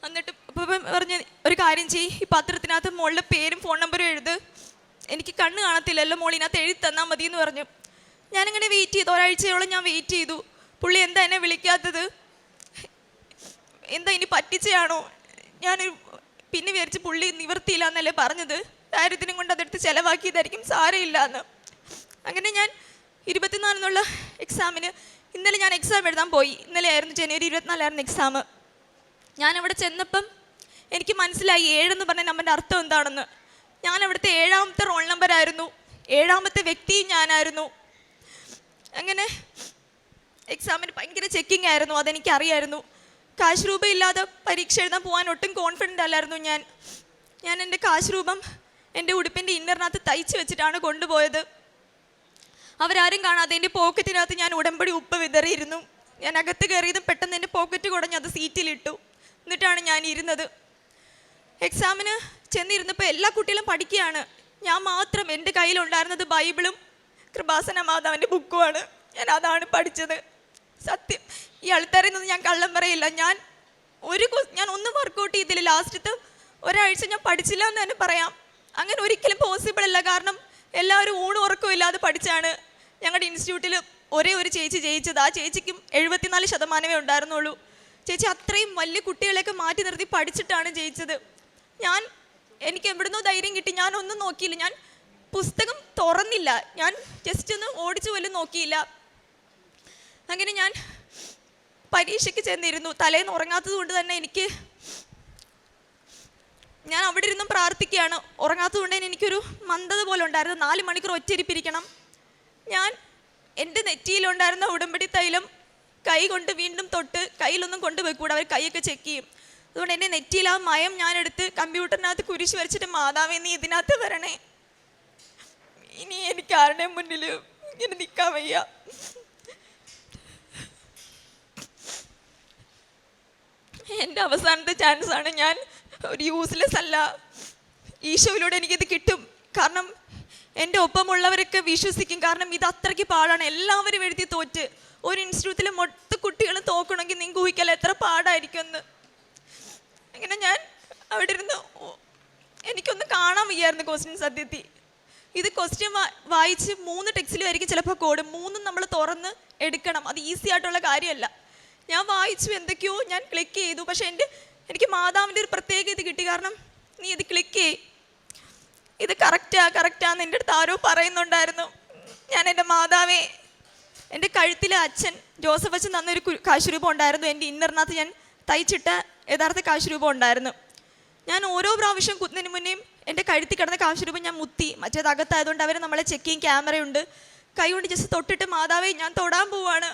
എന്നിട്ട് അപ്പൂപ്പൻ പറഞ്ഞ് ഒരു കാര്യം ചെയ്യ് ഈ പത്രത്തിനകത്ത് മോളുടെ പേരും ഫോൺ നമ്പറും എഴുത്. എനിക്ക് കണ്ണ് കാണത്തില്ലല്ലോ മോൾ ഇതിനകത്ത് എഴുതി തന്നാൽ മതി എന്ന് പറഞ്ഞു. ഞാനിങ്ങനെ വെയിറ്റ് ചെയ്തു. ഒരാഴ്ചയോളം ഞാൻ വെയിറ്റ് ചെയ്തു. പുള്ളി എന്താ എന്നെ വിളിക്കാത്തത്? എന്താ ഇനി പറ്റിച്ചയാണോ? ഞാൻ പിന്നെ വിചാരിച്ച് പുള്ളി നിവർത്തിയില്ല എന്നല്ലേ പറഞ്ഞത്? ദാരിദ്ര്യം കൊണ്ട് അതെടുത്ത് ചിലവാക്കിയതായിരിക്കും സാരമില്ല എന്ന് അങ്ങനെ ഞാൻ ഇരുപത്തിനാലിനുള്ള എക്സാമിന് ഇന്നലെ ഞാൻ എക്സാം എഴുതാൻ പോയി. ഇന്നലെ ആയിരുന്നു ജനുവരി ഇരുപത്തിനാലായിരുന്നു എക്സാം ഞാൻ അവിടെ ചെന്നപ്പം എനിക്ക് മനസ്സിലായി. ഏഴെന്ന് പറഞ്ഞ നമ്പറിന്റെ അർത്ഥം എന്താണെന്ന്. ഞാൻ അവിടുത്തെ ഏഴാമത്തെ റോൾ നമ്പർ ആയിരുന്നു. ഏഴാമത്തെ വ്യക്തി ഞാനായിരുന്നു. അങ്ങനെ എക്സാമിന് ഭയങ്കര ചെക്കിംഗ് ആയിരുന്നു അതെനിക്ക് അറിയായിരുന്നു കാശ് രൂപ ഇല്ലാതെ പരീക്ഷ എഴുതാൻ പോകാൻ ഒട്ടും കോൺഫിഡന്റ് അല്ലായിരുന്നു ഞാൻ. ഞാൻ എന്റെ കാശ് രൂപം എന്റെ ഉടുപ്പിന്റെ ഇന്നറിനകത്ത് തയ്ച്ച് വെച്ചിട്ടാണ് കൊണ്ടുപോയത്. അവരാരും കാണാതെ എന്റെ പോക്കറ്റിനകത്ത് ഞാൻ ഉടമ്പടി ഉപ്പ് വിതറിയിരുന്നു. ഞാൻ അകത്ത് കയറിയതും പെട്ടെന്ന് എന്റെ പോക്കറ്റ് കുടഞ്ഞ് അത് സീറ്റിലിട്ടു എന്നിട്ടാണ് ഞാൻ ഇരുന്നത്. എക്സാമിന് ചെന്നിരുന്നപ്പോൾ എല്ലാ കുട്ടികളും പഠിക്കുകയാണ്. ഞാൻ മാത്രം എന്റെ കയ്യിലുണ്ടായിരുന്നത് ബൈബിളും കൃപാസന മാതാവിന്റെ ബുക്കുമാണ്. ഞാൻ അതാണ് പഠിച്ചത്. സത്യം ഈ ആൾക്കാരിൽ നിന്ന് ഞാൻ കള്ളം പറയില്ല. ഞാൻ ഒരു ഞാൻ ഒന്നും വർക്കൗട്ട് ചെയ്തില്ല. ലാസ്റ്റത്തെ ഒരാഴ്ച ഞാൻ പഠിച്ചില്ല എന്ന് തന്നെ പറയാം. അങ്ങനെ ഒരിക്കലും പോസിബിൾ അല്ല. കാരണം എല്ലാവരും ഊണും ഉറക്കവും ഇല്ലാതെ പഠിച്ചാണ്. ഞങ്ങളുടെ ഇൻസ്റ്റിറ്റ്യൂട്ടിൽ ഒരേ ഒരു ചേച്ചി ജയിച്ചത്. ആ ചേച്ചിക്കും എഴുപത്തിനാല് ശതമാനമേ ഉണ്ടായിരുന്നുള്ളൂ. ചേച്ചി അത്രയും വലിയ കുട്ടികളെയൊക്കെ മാറ്റി നിർത്തി പഠിച്ചിട്ടാണ് ജയിച്ചത്. ഞാൻ എനിക്ക് എവിടുന്നോ ധൈര്യം കിട്ടി. ഞാൻ ഒന്നും നോക്കിയില്ല. ഞാൻ പുസ്തകം തുറന്നില്ല. ഞാൻ ജസ്റ്റ് ഒന്ന് ഓടിച്ചു പോലും നോക്കിയില്ല. അങ്ങനെ ഞാൻ പരീക്ഷയ്ക്ക് ചെന്നിരുന്നു. തലേന്ന് ഉറങ്ങാത്തത് കൊണ്ട് തന്നെ എനിക്ക് ഞാൻ അവിടെ ഇരുന്നും പ്രാർത്ഥിക്കുകയാണ്. ഉറങ്ങാത്തത് കൊണ്ട് തന്നെ എനിക്കൊരു മന്ദത പോലെ ഉണ്ടായിരുന്നു. നാല് മണിക്കൂർ ഒറ്റയിരിപ്പിരിക്കണം ഞാൻ എന്റെ നെറ്റിയിലുണ്ടായിരുന്ന ഉടമ്പടി തൈലം കൈ കൊണ്ട് വീണ്ടും തൊട്ട് കയ്യിലൊന്നും കൊണ്ടുപോയിക്കൂടെ. അവർ കൈയൊക്കെ ചെക്ക് ചെയ്യും. അതുകൊണ്ട് എന്റെ നെറ്റിയിൽ ആ മയം ഞാനെടുത്ത് കമ്പ്യൂട്ടറിനകത്ത് കുരിശ് വരച്ചിട്ട് മാതാവേ നീ ഇതിനകത്ത് വരണേ. ഇനി എനിക്ക് ആരുടെ മുന്നിൽ ഇങ്ങനെ നിൽക്കാൻ വയ്യ? എന്റെ അവസാനത്തെ ചാൻസാണ് ഞാൻ ഒരു യൂസ്ലെസ് അല്ല. ഈശോയിലൂടെ എനിക്കിത് കിട്ടും. കാരണം എന്റെ ഒപ്പമുള്ളവരൊക്കെ വിശ്വസിക്കും. കാരണം ഇത് അത്രയ്ക്ക് പാടാണ്. എല്ലാവരും എഴുതി തോറ്റ്. ഒരു ഇൻസ്റ്റിറ്റ്യൂട്ടിലെ മൊത്ത കുട്ടികളും തോക്കണമെങ്കിൽ നിങ്ങൾക്ക് ഊഹിക്കല്ല എത്ര പാടായിരിക്കും എന്ന്. അങ്ങനെ ഞാൻ അവിടെ ഇരുന്ന് എനിക്കൊന്ന് കാണാൻ വയ്യായിരുന്നു ക്വസ്റ്റ്യൻ സത്യത്തിൽ. ഇത് ക്വസ്റ്റ്യൻ വായിച്ച് മൂന്ന് ടെക്സ്റ്റിലുമായിരിക്കും ചിലപ്പോൾ കോഡ് മൂന്നും നമ്മൾ തുറന്ന് എടുക്കണം. അത് ഈസി ആയിട്ടുള്ള കാര്യമല്ല. ഞാൻ വായിച്ചു എന്തൊക്കെയോ ഞാൻ ക്ലിക്ക് ചെയ്തു. പക്ഷേ എന്റെ എനിക്ക് മാതാവിന്റെ ഒരു പ്രത്യേക ഇത് കിട്ടി. കാരണം നീ ഇത് ക്ലിക്ക് ചെയ് ഇത് കറക്റ്റാ കറക്റ്റാന്ന് എന്റെ അടുത്ത് ആരോ പറയുന്നുണ്ടായിരുന്നു. ഞാൻ എന്റെ മാതാവേ എന്റെ കഴുത്തിലെ അച്ഛൻ ജോസഫ് അച്ഛൻ തന്നൊരു കാശുരൂപം ഉണ്ടായിരുന്നു. എന്റെ ഇന്നറിനകത്ത് ഞാൻ തയ്ച്ചിട്ട യഥാർത്ഥ കാശുരൂപം ഉണ്ടായിരുന്നു. ഞാൻ ഓരോ പ്രാവശ്യം കുത്തുന്നതിന് മുന്നേയും എന്റെ കഴുത്തി കിടന്ന കാശുരൂപം ഞാൻ മുത്തി. മറ്റേത് അകത്തായതുകൊണ്ട് അവർ നമ്മളെ ചെക്ക് ചെയ്യും ക്യാമറയുണ്ട് കൈ കൊണ്ട് ജസ്റ്റ് തൊട്ടിട്ട് മാതാവേ ഞാൻ തൊടാൻ പോവാണ്.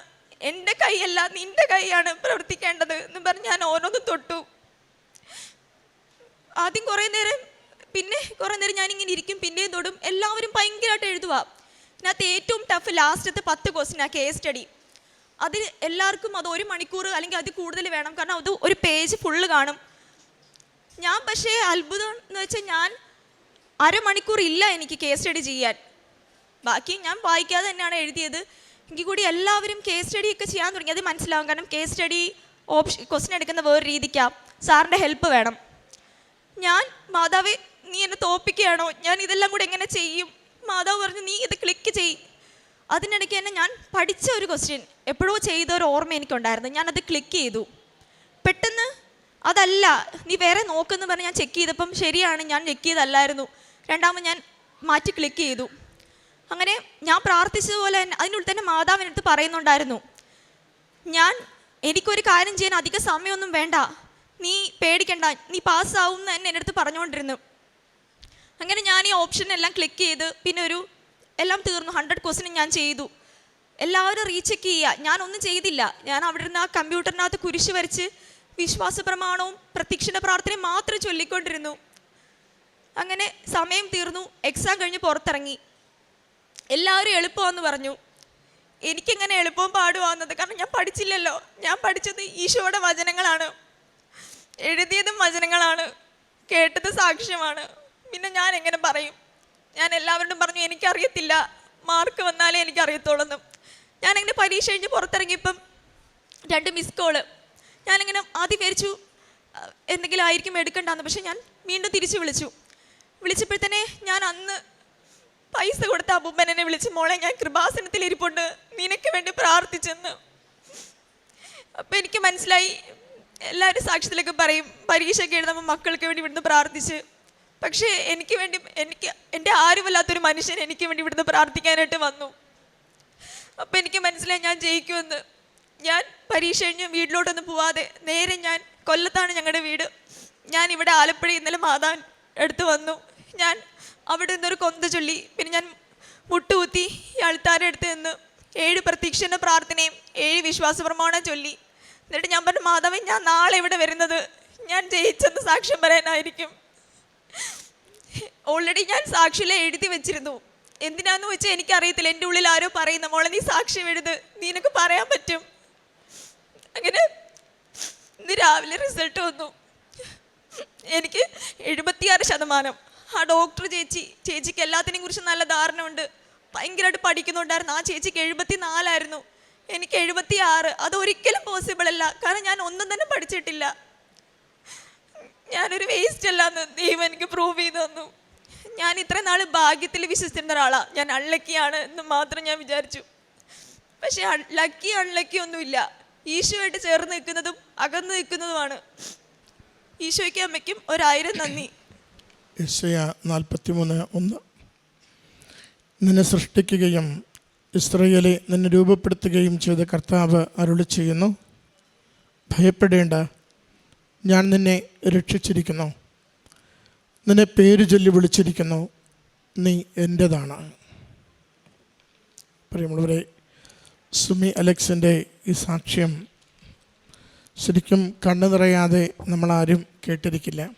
എന്റെ കൈയല്ല നിന്റെ കൈയാണ് പ്രവർത്തിക്കേണ്ടത് എന്ന് പറഞ്ഞ് ഞാൻ ഓരോന്നും തൊട്ടു. ആദ്യം കുറേ നേരം പിന്നെ കുറേ നേരം ഞാനിങ്ങനെ ഇരിക്കും പിന്നെയും തൊടും. എല്ലാവരും ഭയങ്കരമായിട്ട് എഴുതുക ഇതിനകത്ത് ഏറ്റവും ടഫ് ലാസ്റ്റത്തെ പത്ത് ക്വസ്റ്റിനാണ് കേസ് സ്റ്റഡി അത് എല്ലാവർക്കും അത് ഒരു മണിക്കൂർ അല്ലെങ്കിൽ അത് കൂടുതൽ വേണം. കാരണം അത് ഒരു പേജ് ഫുള്ള് കാണും. ഞാൻ പക്ഷേ അത്ഭുതം എന്ന് വെച്ചാൽ ഞാൻ അരമണിക്കൂർ ഇല്ല എനിക്ക് കേസ് സ്റ്റഡി ചെയ്യാൻ. ബാക്കി ഞാൻ വായിക്കാതെ തന്നെയാണ് എഴുതിയത്. എങ്കിൽ കൂടി എല്ലാവരും കേസ് സ്റ്റഡി ഒക്കെ ചെയ്യാൻ തുടങ്ങി. അത് മനസ്സിലാവും. കാരണം കേസ് സ്റ്റഡി ഓപ്ഷൻ ക്വസ്റ്റ്യൻ എടുക്കുന്ന വേറെ രീതിക്കാം. സാറിന്റെ ഹെൽപ്പ് വേണം. ഞാൻ മാതാവേ നീ എന്നെ തോപ്പിക്കുകയാണോ ഞാൻ ഇതെല്ലാം കൂടി എങ്ങനെ ചെയ്യും? മാതാവ് പറഞ്ഞു നീ ഇത് ക്ലിക്ക് ചെയ്. അതിനിടയ്ക്ക് തന്നെ ഞാൻ പഠിച്ച ഒരു ക്വസ്റ്റ്യൻ എപ്പോഴോ ചെയ്ത ഒരു ഓർമ്മ എനിക്കുണ്ടായിരുന്നു. ഞാനത് ക്ലിക്ക് ചെയ്തു. പെട്ടെന്ന് അതല്ല നീ വേറെ നോക്കുന്നു പറഞ്ഞ് ഞാൻ ചെക്ക് ചെയ്തപ്പം ശരിയാണ് ഞാൻ ചെക്ക് ചെയ്തല്ലായിരുന്നു. രണ്ടാമത് ഞാൻ മാറ്റി ക്ലിക്ക് ചെയ്തു. അങ്ങനെ ഞാൻ പ്രാർത്ഥിച്ചതുപോലെ തന്നെ അതിനുള്ളിൽ തന്നെ മാതാവിനടുത്ത് പറയുന്നുണ്ടായിരുന്നു ഞാൻ എനിക്കൊരു കാര്യം ചെയ്യാൻ അധിക സമയമൊന്നും വേണ്ട. നീ പേടിക്കണ്ട. നീ പാസ്സാവും എന്ന് തന്നെ എന്റെ അടുത്ത് പറഞ്ഞുകൊണ്ടിരുന്നു. അങ്ങനെ ഞാൻ ഈ ഓപ്ഷനെല്ലാം ക്ലിക്ക് ചെയ്ത് പിന്നെ ഒരു എല്ലാം തീർന്നു. ഹൺഡ്രഡ് ക്വസ്റ്റിനും ഞാൻ ചെയ്തു. എല്ലാവരും റീചെക്ക് ചെയ്യുക. ഞാനൊന്നും ചെയ്തില്ല. ഞാൻ അവിടെ നിന്ന് ആ കമ്പ്യൂട്ടറിനകത്ത് കുരിശ് വരച്ച് വിശ്വാസ പ്രമാണവും പ്രത്യക്ഷണ പ്രാർത്ഥനയും മാത്രം ചൊല്ലിക്കൊണ്ടിരുന്നു. അങ്ങനെ സമയം തീർന്നു. എക്സാം കഴിഞ്ഞ് പുറത്തിറങ്ങി. എല്ലാവരും എളുപ്പമാണെന്ന് പറഞ്ഞു. എനിക്കെങ്ങനെ എളുപ്പവും പാടുവാന്നത് കാരണം ഞാൻ പഠിച്ചില്ലല്ലോ. ഞാൻ പഠിച്ചത് ഈശോയുടെ വചനങ്ങളാണ്. എഴുതിയതും വചനങ്ങളാണ്. കേട്ടത് സാക്ഷ്യമാണ്. പിന്നെ ഞാൻ എങ്ങനെ പറയും? ഞാൻ എല്ലാവരോടും പറഞ്ഞു എനിക്കറിയത്തില്ല. മാർക്ക് വന്നാലേ എനിക്കറിയത്തുള്ളൂ ഞാനിങ്ങനെ പരീക്ഷ കഴിഞ്ഞ് പുറത്തിറങ്ങിയപ്പം രണ്ട് മിസ് കോൾ ഞാനിങ്ങനെ ആദ്യം വിചാരിച്ചു എന്തെങ്കിലും ആയിരിക്കും എടുക്കണ്ടെന്ന്. പക്ഷെ ഞാൻ വീണ്ടും തിരിച്ചു വിളിച്ചു. വിളിച്ചപ്പോഴത്തന്നെ ഞാൻ അന്ന് പൈസ കൊടുത്ത അപ്പൂപ്പൻ എന്നെ വിളിച്ച് മോളെ ഞാൻ കൃപാസനത്തിൽ ഇരിപ്പുണ്ട് നിനക്ക് വേണ്ടി പ്രാർത്ഥിച്ചെന്ന്. അപ്പം എനിക്ക് മനസ്സിലായി എല്ലാവരും സാക്ഷ്യത്തിലൊക്കെ പറയും പരീക്ഷയൊക്കെ എഴുതുമ്പോൾ മക്കൾക്ക് വേണ്ടി ഇവിടുന്ന് പ്രാർത്ഥിച്ച്. പക്ഷേ എനിക്ക് വേണ്ടി എനിക്ക് എന്റെ ആരുമല്ലാത്തൊരു മനുഷ്യൻ എനിക്ക് വേണ്ടി ഇവിടുന്ന് പ്രാർത്ഥിക്കാനായിട്ട് വന്നു. അപ്പം എനിക്ക് മനസ്സിലായി ഞാൻ ജയിക്കുമെന്ന്. ഞാൻ പരീക്ഷ കഴിഞ്ഞ് വീട്ടിലോട്ടൊന്നും പോവാതെ നേരെ ഞാൻ കൊല്ലത്താണ് ഞങ്ങളുടെ വീട്. ഞാൻ ഇവിടെ ആലപ്പുഴ ഇന്നലെ മാതാവിൻ എടുത്ത് വന്നു. ഞാൻ അവിടെ നിന്നൊരു കൊന്ത ചൊല്ലി. പിന്നെ ഞാൻ മുട്ടുകുത്തി അൾത്താരെ അടുത്ത് നിന്ന് ഏഴ് പ്രത്യക്ഷന്റെ പ്രാർത്ഥനയും ഏഴ് വിശ്വാസ പ്രമാണം ചൊല്ലി. എന്നിട്ട് ഞാൻ പറഞ്ഞു മാതാവേ ഞാൻ നാളെ ഇവിടെ വരുന്നത്. ഞാൻ ജയിച്ചെന്ന് സാക്ഷ്യം പറയാനായിരിക്കും. ഓൾറെഡി ഞാൻ സാക്ഷിയിൽ എഴുതി വെച്ചിരുന്നു. എന്തിനാന്ന് വെച്ചാൽ എനിക്കറിയത്തില്ല. എന്റെ ഉള്ളിൽ ആരോ പറയുന്ന മോളെ നീ സാക്ഷി എഴുത്. നിനക്ക് പറയാൻ പറ്റും. അങ്ങനെ ഇന്ന് രാവിലെ റിസൾട്ട് വന്നു. എനിക്ക് എഴുപത്തിയാറ് ശതമാനം. ആ ഡോക്ടർ ചേച്ചി ചേച്ചിക്ക് എല്ലാത്തിനെയും കുറിച്ച് നല്ല ധാരണ ഉണ്ട് ഭയങ്കരമായിട്ട് പഠിക്കുന്നുണ്ടായിരുന്നു. ആ ചേച്ചിക്ക് എഴുപത്തി നാലായിരുന്നു എനിക്ക് എഴുപത്തി ആറ് അതൊരിക്കലും പോസിബിൾ അല്ല. കാരണം ഞാൻ ഒന്നും തന്നെ പഠിച്ചിട്ടില്ല. ഞാനൊരു വേസ്റ്റ് അല്ലാന്ന് ദൈവം എനിക്ക് പ്രൂവ് ചെയ്തു തന്നു. ഞാൻ ഇത്ര നാൾ ഭാഗ്യത്തിൽ വിശ്വസിച്ചിരുന്ന ഒരാളാണ് ഞാൻ അൺലക്കിയാണ് എന്ന് മാത്രം ഞാൻ വിചാരിച്ചു. പക്ഷേ ലക്കി അൺലക്കി ഒന്നുമില്ല. ഈശോയായിട്ട് ചേർന്ന് നിൽക്കുന്നതും അകന്ന് നിൽക്കുന്നതുമാണ്. ഈശോയ്ക്ക് അമ്മയ്ക്കും ഒരായിരം നന്ദി. നാൽപ്പത്തിമൂന്ന് ഒന്ന്. നിന്നെ സൃഷ്ടിക്കുകയും ഇസ്രയേലെ നിന്നെ രൂപപ്പെടുത്തുകയും ചെയ്ത കർത്താവ് അരുളി ചെയ്യുന്നു. ഭയപ്പെടേണ്ട. ഞാൻ നിന്നെ രക്ഷിച്ചിരിക്കുന്നു. നിന്നെ പേര് ചൊല്ലി വിളിച്ചിരിക്കുന്നു. നീ എന്റെതാണ് പ്രിയമുള്ളവരെ സുമി അലക്സിന്റെ ഈ സാക്ഷ്യം ശരിക്കും കണ്ണു നിറയാതെ നമ്മളാരും കേട്ടിരിക്കില്ല.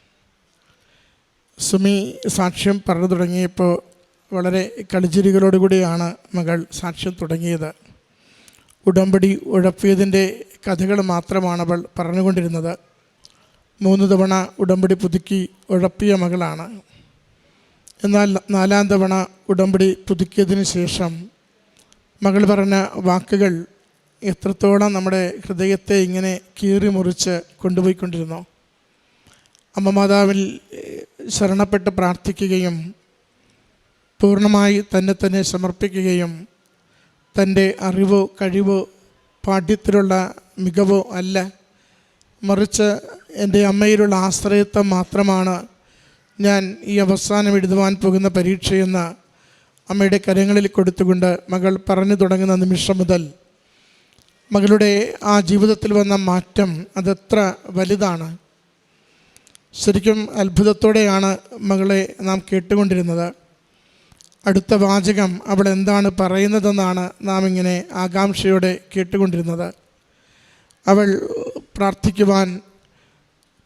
സുമി സാക്ഷ്യം പറഞ്ഞു തുടങ്ങിയപ്പോൾ വളരെ കളിച്ചിരികളോടുകൂടിയാണ് മകൾ സാക്ഷ്യം തുടങ്ങിയത്. ഉടമ്പടി ഉഴപ്പിയതിന്റെ കഥകൾ മാത്രമാണ് അവൾ പറഞ്ഞുകൊണ്ടിരുന്നത്. മൂന്ന് തവണ ഉടമ്പടി പുതുക്കി ഉഴപ്പിയ മകളാണ്. എന്നാൽ നാലാം തവണ ഉടമ്പടി പുതുക്കിയതിന് ശേഷം മകൾ പറഞ്ഞ വാക്കുകൾ എത്രത്തോളം നമ്മുടെ ഹൃദയത്തെ ഇങ്ങനെ കീറി മുറിച്ച് കൊണ്ടുപോയിക്കൊണ്ടിരുന്നു. അമ്മ മാതാവിൽ ശരണപ്പെട്ട് പ്രാർത്ഥിക്കുകയും പൂർണമായി തന്നെ തന്നെ സമർപ്പിക്കുകയും തന്റെ അറിവോ കഴിവോ പാഠ്യത്തിലുള്ള മികവോ അല്ല മറിച്ച് എന്റെ അമ്മയിലുള്ള ആശ്രയത്വം മാത്രമാണ് ഞാൻ ഈ അവസാനം എഴുതുവാൻ പോകുന്ന പരീക്ഷയെന്ന് അമ്മയുടെ കരങ്ങളിൽ കൊടുത്തുകൊണ്ട് മകൾ പറഞ്ഞു തുടങ്ങുന്ന നിമിഷം മുതൽ മകളുടെ ആ ജീവിതത്തിൽ വന്ന മാറ്റം അതെത്ര വലുതാണ്. ശരിക്കും അത്ഭുതത്തോടെയാണ് മകളെ നാം കേട്ടുകൊണ്ടിരുന്നത്. അടുത്ത വാചകം അവൾ എന്താണ് പറയുന്നതെന്നാണ് നാം ഇങ്ങനെ ആകാംക്ഷയോടെ കേട്ടുകൊണ്ടിരുന്നത്. അവൾ പ്രാർത്ഥിക്കുവാൻ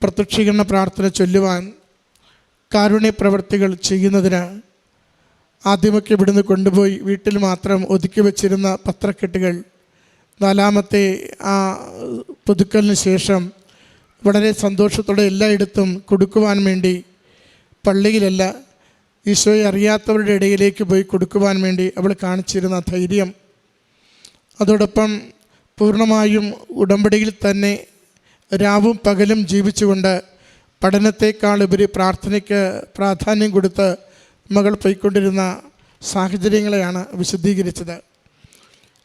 പ്രത്യക്ഷീകരണ പ്രാർത്ഥന ചൊല്ലുവാൻ കാരുണ്യ പ്രവർത്തികൾ ചെയ്യുന്നതിന് ആദ്യമൊക്കെ ഇവിടുന്ന് കൊണ്ടുപോയി വീട്ടിൽ മാത്രം ഒതുക്കി വച്ചിരുന്ന പത്രക്കെട്ടുകൾ നാലാമത്തെ ആ പുതുക്കലിന് ശേഷം വളരെ സന്തോഷത്തോടെ എല്ലായിടത്തും കൊടുക്കുവാൻ വേണ്ടി പള്ളിയിലല്ല ഈശോയെ അറിയാത്തവരുടെ ഇടയിലേക്ക് പോയി കൊടുക്കുവാൻ വേണ്ടി അവൾ കാണിച്ചിരുന്ന ധൈര്യം. അതോടൊപ്പം പൂർണമായും ഉടമ്പടിയിൽ തന്നെ രാവും പകലും ജീവിച്ചുകൊണ്ട് പഠനത്തേക്കാൾ ഉപരി പ്രാർത്ഥനയ്ക്ക് പ്രാധാന്യം കൊടുത്ത് മകൾ പോയിക്കൊണ്ടിരുന്ന സാഹചര്യങ്ങളെയാണ് വിശദീകരിച്ചത്.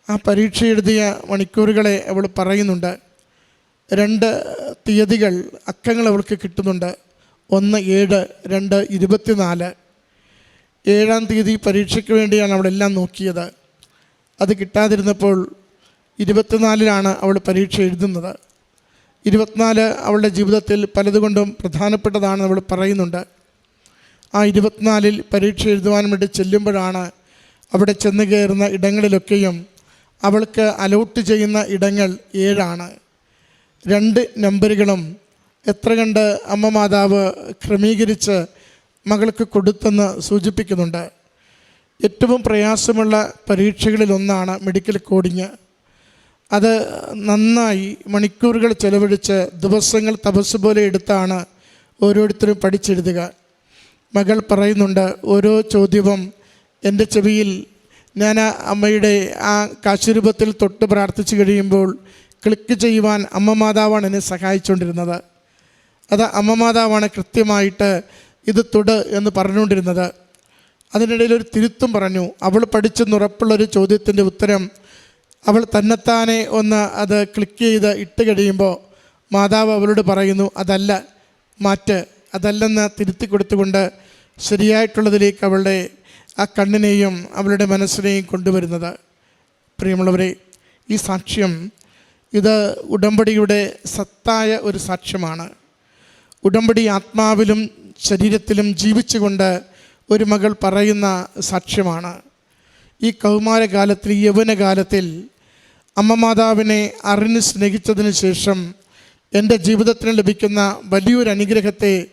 ആ പരീക്ഷ എഴുതിയ മണിക്കൂറുകളെ അവൾ പറയുന്നുണ്ട്. രണ്ട് തീയതികൾ അക്കങ്ങൾ അവൾക്ക് കിട്ടുന്നുണ്ട്. ഒന്ന് ഏഴ് രണ്ട് ഇരുപത്തിനാല്. ഏഴാം തീയതി പരീക്ഷയ്ക്ക് വേണ്ടിയാണ് അവളെല്ലാം നോക്കിയത്. അത് കിട്ടാതിരുന്നപ്പോൾ ഇരുപത്തിനാലിലാണ് അവൾ പരീക്ഷ എഴുതുന്നത്. ഇരുപത്തിനാല് അവളുടെ ജീവിതത്തിൽ പലതുകൊണ്ടും പ്രധാനപ്പെട്ടതാണ് അവൾ പറയുന്നുണ്ട്. ആ ഇരുപത്തിനാലിൽ പരീക്ഷ എഴുതുവാൻ വേണ്ടി ചെല്ലുമ്പോഴാണ് അവിടെ ചെന്ന് കയറുന്ന ഇടങ്ങളിലൊക്കെയും അവൾക്ക് അലോട്ട് ചെയ്യുന്ന ഇടങ്ങൾ ഏഴാണ്. രണ്ട് നമ്പറുകളും എത്ര കണ്ട് അമ്മ മാതാവ് ക്രമീകരിച്ച് മകൾക്ക് കൊടുത്തെന്ന് സൂചിപ്പിക്കുന്നുണ്ട്. ഏറ്റവും പ്രയാസമുള്ള പരീക്ഷകളിലൊന്നാണ് മെഡിക്കൽ കോഡിങ്. അത് നന്നായി മണിക്കൂറുകൾ ചെലവഴിച്ച് ദിവസങ്ങൾ തപസ് പോലെ എടുത്താണ് ഓരോരുത്തരും പഠിച്ചെഴുതുക. മകൾ പറയുന്നുണ്ട് ഓരോ ചോദ്യവും എന്റെ ചെവിയിൽ ഞാൻ ആ അമ്മയുടെ ആ കാശുരൂപത്തിൽ തൊട്ട് പ്രാർത്ഥിച്ചു കഴിയുമ്പോൾ ക്ലിക്ക് ചെയ്യുവാൻ അമ്മ മാതാവാണ് എന്നെ സഹായിച്ചുകൊണ്ടിരുന്നത് അത് അമ്മ മാതാവാണ് കൃത്യമായിട്ട് ഇത് തൊട് എന്ന് പറഞ്ഞുകൊണ്ടിരുന്നത്. അതിനിടയിൽ ഒരു തിരുത്തും പറഞ്ഞു അവൾ പഠിച്ചെന്നുറപ്പുള്ളൊരു ചോദ്യത്തിന്റെ ഉത്തരം അവൾ തന്നെത്താനെ ഒന്ന് അത് ക്ലിക്ക് ചെയ്ത് ഇട്ട് കഴിയുമ്പോൾ മാതാവ് അവളോട് പറയുന്നു അതല്ല മാറ്റ്. അതല്ലെന്ന് തിരുത്തി കൊടുത്തുകൊണ്ട് ശരിയായിട്ടുള്ളതിലേക്ക് അവളുടെ ആ കണ്ണിനെയും അവളുടെ മനസ്സിനെയും കൊണ്ടുവരുന്നത്. പ്രിയമുള്ളവരെ ഈ സാക്ഷ്യം ഇത് ഉടമ്പടിയുടെ സത്തായ ഒരു സാക്ഷ്യമാണ്. ഉടമ്പടി ആത്മാവിലും ശരീരത്തിലും ജീവിച്ചുകൊണ്ട് ഒരു മകൾ പറയുന്ന സാക്ഷ്യമാണ്. ഈ കൗമാരകാലത്തിൽ യൗവനകാലത്തിൽ അമ്മ മാതാവിനെ അറിഞ്ഞ് സ്നേഹിച്ചതിന് ശേഷം എന്റെ ജീവിതത്തിന് ലഭിക്കുന്ന വലിയൊരു അനുഗ്രഹത്തെ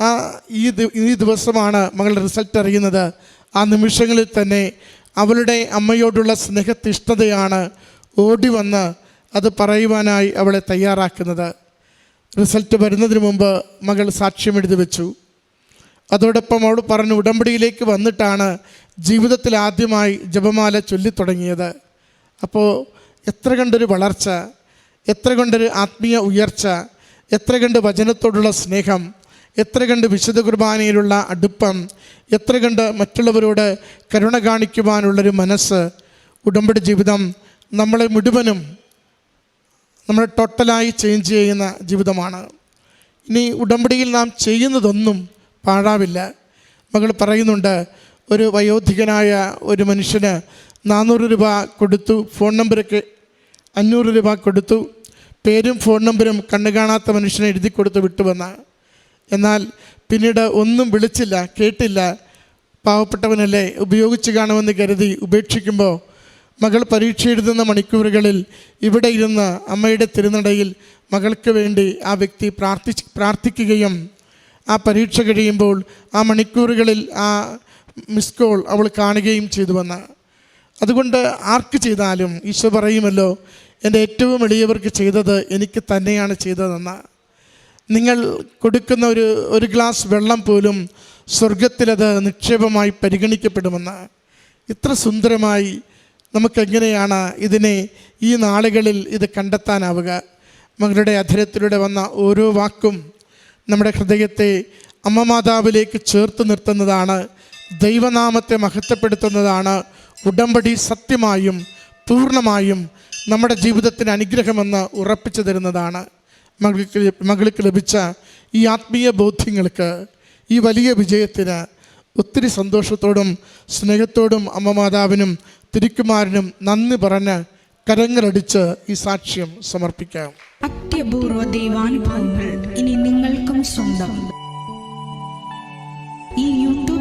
ആ ഈ ഈ ദിവസമാണ് മകളുടെ റിസൾട്ട് അറിയുന്നത്. ആ നിമിഷങ്ങളിൽ തന്നെ അവളുടെ അമ്മയോടുള്ള സ്നേഹത്തിഷ്ഠതയാണ് ഓടി വന്ന് അത് പറയുവാനായി അവളെ തയ്യാറാക്കുന്നത്. റിസൾട്ട് വരുന്നതിന് മുമ്പ് മകൾ സാക്ഷ്യം എഴുതി വെച്ചു. അതോടൊപ്പം അവൾ പറഞ്ഞു ഉടമ്പടിയിലേക്ക് വന്നിട്ടാണ് ജീവിതത്തിൽ ആദ്യമായി ജപമാല ചൊല്ലിത്തുടങ്ങിയത് അപ്പോൾ എത്ര കണ്ടൊരു വളർച്ച എത്ര കണ്ടൊരു ആത്മീയ ഉയർച്ച എത്ര കണ്ട് വചനത്തോടുള്ള സ്നേഹം എത്ര കണ്ട് വിശുദ്ധ കുർബാനയിലുള്ള അടുപ്പം എത്ര കണ്ട് മറ്റുള്ളവരോട് കരുണ കാണിക്കുവാനുള്ളൊരു മനസ്സ് ഉടമ്പടി ജീവിതം നമ്മളെ മുഴുവനും നമ്മളെ ടോട്ടലായി ചേഞ്ച് ചെയ്യുന്ന ജീവിതമാണ്. ഇനി ഉടമ്പടിയിൽ നാം ചെയ്യുന്നതൊന്നും പാഴാവില്ല. മകൾ പറയുന്നുണ്ട് ഒരു വയോധികനായ ഒരു മനുഷ്യന് നാനൂറ് രൂപ കൊടുത്തു ഫോൺ നമ്പറൊക്കെ അഞ്ഞൂറ് രൂപ കൊടുത്തു. പേരും ഫോൺ നമ്പരും കണ്ണു കാണാത്ത മനുഷ്യനെ എഴുതി കൊടുത്ത് വിട്ടുവന്ന്. എന്നാൽ പിന്നീട് ഒന്നും വിളിച്ചില്ല കേട്ടില്ല. പാവപ്പെട്ടവനല്ലേ ഉപയോഗിച്ച് കാണുമെന്ന് കരുതി ഉപേക്ഷിക്കുമ്പോൾ മകൾ പരീക്ഷ എഴുതുന്ന മണിക്കൂറുകളിൽ ഇവിടെ ഇരുന്ന് അമ്മയുടെ തിരുനടയിൽ മകൾക്ക് വേണ്ടി ആ വ്യക്തി പ്രാർത്ഥി പ്രാർത്ഥിക്കുകയും ആ പരീക്ഷ കഴിയുമ്പോൾ ആ മണിക്കൂറുകളിൽ ആ മിസ് കോൾ അവൾ കാണുകയും ചെയ്തുവെന്ന്. അതുകൊണ്ട് ആർക്ക് ചെയ്താലും ഈശോ പറയുമല്ലോ എന്റെ ഏറ്റവും എളിയവർക്ക് ചെയ്തത് എനിക്ക് തന്നെയാണ് ചെയ്തതെന്ന്. നിങ്ങൾ കൊടുക്കുന്ന ഒരു ഒരു ഗ്ലാസ് വെള്ളം പോലും സ്വർഗത്തിലത് നിക്ഷേപമായി പരിഗണിക്കപ്പെടുമെന്ന്. ഇത്ര സുന്ദരമായി നമുക്കെങ്ങനെയാണ് ഇതിനെ ഈ നാളുകളിൽ ഇത് കണ്ടെത്താനാവുക? മകളുടെ അധരത്തിലൂടെ വന്ന ഓരോ വാക്കും നമ്മുടെ ഹൃദയത്തെ അമ്മ മാതാവിലേക്ക് ചേർത്ത് നിർത്തുന്നതാണ് ദൈവനാമത്തെ മഹത്വപ്പെടുത്തുന്നതാണ് ഉടമ്പടി സത്യമായും പൂർണമായും നമ്മുടെ ജീവിതത്തിന് അനുഗ്രഹമെന്ന് ഉറപ്പിച്ചു തരുന്നതാണ് മകൾക്ക് മകൾക്ക് ലഭിച്ച ഈ ആത്മീയ ബോധ്യങ്ങൾക്ക് ഈ വലിയ വിജയത്തിന് ഒത്തിരി സന്തോഷത്തോടും സ്നേഹത്തോടും അമ്മ മാതാവിനും തിരുക്കുമാരനും നന്ദി പറഞ്ഞ് കരങ്ങളടിച്ച് ഈ സാക്ഷ്യം സമർപ്പിക്കാം. അത്യപൂർവ ദൈവാനുഭവങ്ങൾ ഇനി നിങ്ങൾക്കും സ്വന്തം.